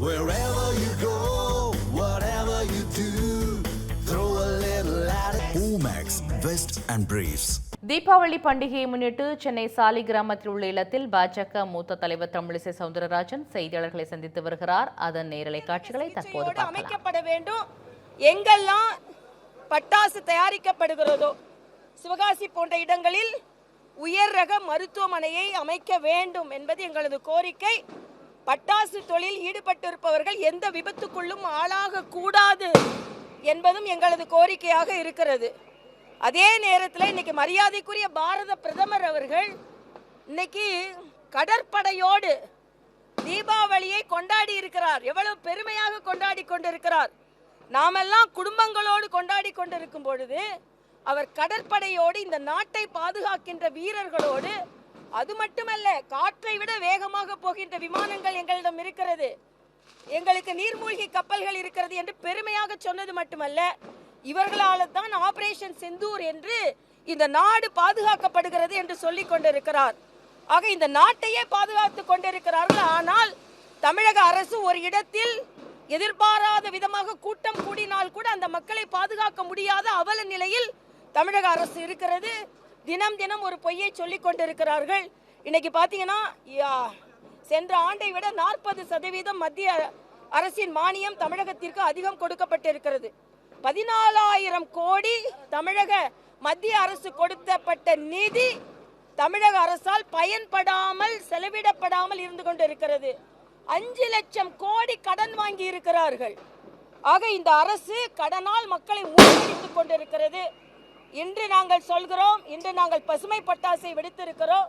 Wherever you go, whatever you do, throw a little at it. Omax, Vest and Briefs. Deepavali பண்டிகையை முன்னிட்டு சென்னை சாலி கிராமத்தில் உள்ள இல்லத்தில் பாஜக மூத்த தலைவர் தமிழிசை சவுந்தரராஜன் செய்தியாளர்களை சந்தித்து வருகிறார் அதன் நேரலை காட்சிகளை தற்போது அமைக்கப்பட வேண்டும் எங்கெல்லாம் பட்டாசு தயாரிக்கப்படுகிறதோ சிவகாசி போன்ற இடங்களில் உயர் ரக மருத்துவமனையை அமைக்க வேண்டும் என்பது எங்களது கோரிக்கை பட்டாசு தொழில் ஈடுபட்டிருப்பவர்கள் எந்த விபத்துக்குள்ளும் ஆளாக கூடாது என்பதும் எங்களது கோரிக்கையாக இருக்கிறது. அதே நேரத்தில் இன்னைக்கு மரியாதைக்குரிய பாரத பிரதமர் அவர்கள் இன்னைக்கு கடற்படையோடு தீபாவளியை கொண்டாடி இருக்கிறார். எவ்வளவு பெருமையாக கொண்டாடி கொண்டிருக்கிறார். நாமெல்லாம் குடும்பங்களோடு கொண்டாடி கொண்டிருக்கும் பொழுது அவர் கடற்படையோடு இந்த நாட்டை பாதுகாக்கின்ற வீரர்களோடு அது மட்டுமல்ல காற்றை விட வேகமாக போகின்ற விமானங்கள் எங்களிடம் இருக்கிறது. எங்களுக்கு நீர்மூழ்கி கப்பல்கள் இருக்கிறது என்று பெருமையாக சொன்னது மட்டுமல்ல இவர்களால் தான் ஆபரேஷன் செந்தூர் என்று இந்த நாடு பாதுகாக்கப்படுகிறது என்று சொல்லிக் கொண்டிருக்கிறார். ஆக இந்த நாட்டையே பாதுகாத்து கொண்டிருக்கிறார்கள். ஆனால் தமிழக அரசு ஒரு இடத்தில் எதிர்பாராத விதமாக கூட்டம் கூடினால் கூட அந்த மக்களை பாதுகாக்க முடியாத அவல நிலையில் தமிழக அரசு இருக்கிறது. தினம் தினம் ஒரு பொய்யை சொல்லிக் கொண்டிருக்கிறார்கள். இன்னைக்கு பாத்தீங்கன்னா சென்ற ஆண்டை விட நாற்பது சதவீதம் மத்திய அரசின் மானியம் தமிழகத்திற்கு அதிகம் கொடுக்கப்பட்டிருக்கிறது. பதினாலாயிரம் கோடி தமிழக மத்திய அரசு கொடுத்தப்பட்ட நிதி தமிழக அரசால் பயன்படாமல் செலவிடப்படாமல் இருந்து கொண்டிருக்கிறது. அஞ்சு லட்சம் கோடி கடன் வாங்கி இருக்கிறார்கள். ஆக இந்த அரசு கடனால் மக்களை மூழ்கடித்துக் கொண்டிருக்கிறது. இன்று நாங்கள் சொல்கிறோம் இன்று நாங்கள் பசுமை பட்டாசை வெடித்திருக்கிறோம்.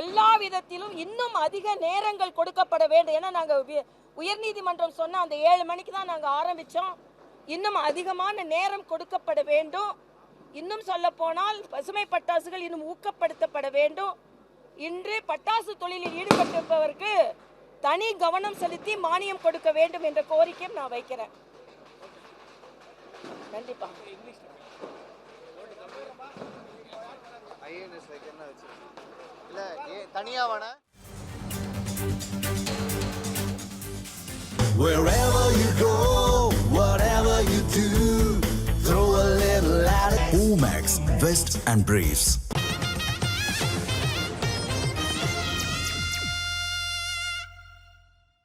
எல்லா விதத்திலும் இன்னும் அதிக நேரங்கள் கொடுக்கப்பட வேண்டும் ஏன்னா நாங்கள் உயர்நீதிமன்றம் சொன்ன அந்த ஏழு மணிக்கு தான் நாங்கள் ஆரம்பித்தோம் இன்னும் அதிகமான நேரம் கொடுக்கப்பட வேண்டும். இன்னும் சொல்ல போனால் பசுமை பட்டாசுகள் இன்னும் ஊக்கப்படுத்தப்பட வேண்டும். இன்று பட்டாசு தொழிலில் ஈடுபட்டிருப்பவருக்கு தனி கவனம் செலுத்தி மானியம் கொடுக்க வேண்டும் என்ற கோரிக்கையும் நான் வைக்கிறேன். கண்டிப்பா. ஐஏஎஸ் வைக்கணும்னு வச்சு இல்லை ஏ தனியாக வேணா Wherever you go, whatever you do, throw a little at it. Omax, Vest and Briefs.